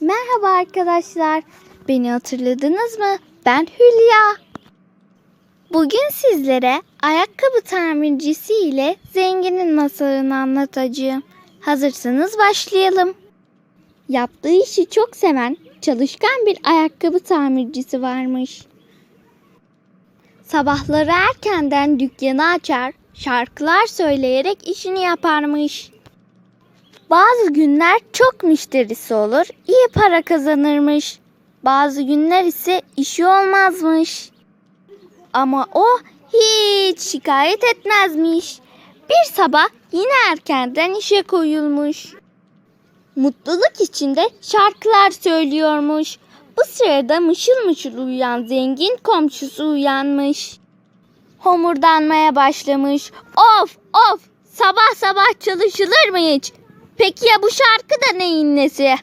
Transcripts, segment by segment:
Merhaba arkadaşlar. Beni hatırladınız mı? Ben Hülya. Bugün sizlere ayakkabı tamircisi ile zenginin masalını anlatacağım. Hazırsanız başlayalım. Yaptığı işi çok seven, çalışkan bir ayakkabı tamircisi varmış. Sabahları erkenden dükkanı açar, şarkılar söyleyerek işini yaparmış. Bazı günler çok müşterisi olur, iyi para kazanırmış. Bazı günler ise işi olmazmış. Ama o hiç şikayet etmezmiş. Bir sabah yine erkenden işe koyulmuş. Mutluluk içinde şarkılar söylüyormuş. Bu sırada mışıl mışıl uyuyan zengin komşusu uyanmış. Homurdanmaya başlamış. Of of sabah sabah çalışılır mı hiç? Peki ya bu şarkı da neyin nesi?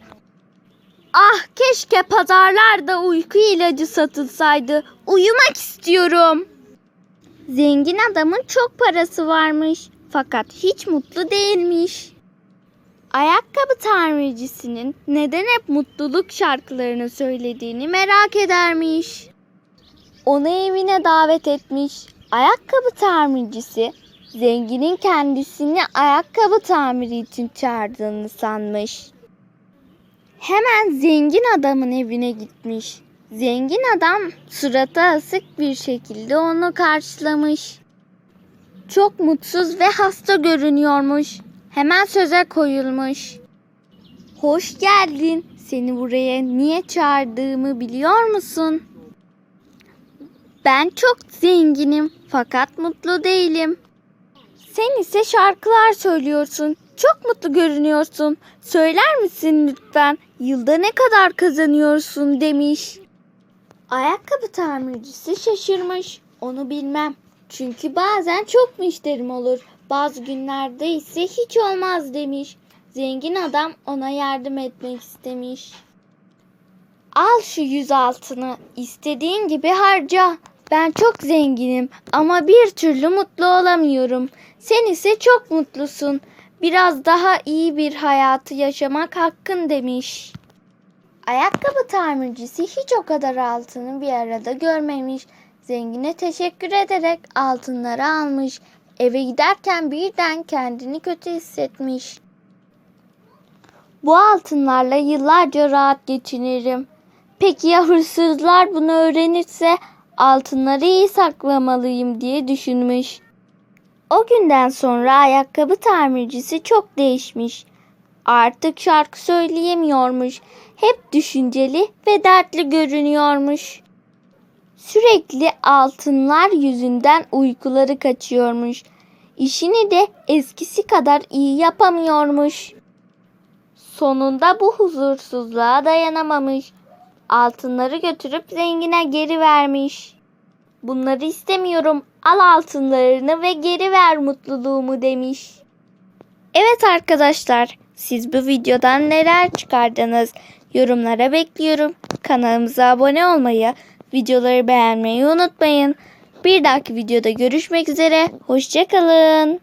Ah keşke pazarlarda uyku ilacı satılsaydı. Uyumak istiyorum. Zengin adamın çok parası varmış fakat hiç mutlu değilmiş. Ayakkabı tamircisinin neden hep mutluluk şarkılarını söylediğini merak edermiş. Onu evine davet etmiş. Ayakkabı tamircisi zenginin kendisini ayakkabı tamiri için çağırdığını sanmış. Hemen zengin adamın evine gitmiş. Zengin adam suratı asık bir şekilde onu karşılamış. Çok mutsuz ve hasta görünüyormuş. Hemen söze koyulmuş. Hoş geldin. Seni buraya niye çağırdığımı biliyor musun? Ben çok zenginim fakat mutlu değilim. Sen ise şarkılar söylüyorsun. Çok mutlu görünüyorsun. Söyler misin lütfen? Yılda ne kadar kazanıyorsun demiş. Ayakkabı tamircisi şaşırmış. Onu bilmem. Çünkü bazen çok müşterim olur. Bazı günlerde ise hiç olmaz demiş. Zengin adam ona yardım etmek istemiş. Al şu yüz altını. İstediğin gibi harca. Ben çok zenginim ama bir türlü mutlu olamıyorum. Sen ise çok mutlusun. Biraz daha iyi bir hayatı yaşamak hakkın demiş. Ayakkabı tamircisi hiç o kadar altını bir arada görmemiş. Zengine teşekkür ederek altınları almış. Eve giderken birden kendini kötü hissetmiş. Bu altınlarla yıllarca rahat geçinirim. Peki ya hırsızlar bunu öğrenirse altınları iyi saklamalıyım diye düşünmüş. O günden sonra ayakkabı tamircisi çok değişmiş. Artık şarkı söyleyemiyormuş. Hep düşünceli ve dertli görünüyormuş. Sürekli altınlar yüzünden uykuları kaçıyormuş. İşini de eskisi kadar iyi yapamıyormuş. Sonunda bu huzursuzluğa dayanamamış. Altınları götürüp zengine geri vermiş. Bunları istemiyorum. Al altınlarını ve geri ver mutluluğumu demiş. Evet arkadaşlar, siz bu videodan neler çıkardınız? Yorumlara bekliyorum. Kanalımıza abone olmayı, videoları beğenmeyi unutmayın. Bir dahaki videoda görüşmek üzere. Hoşçakalın.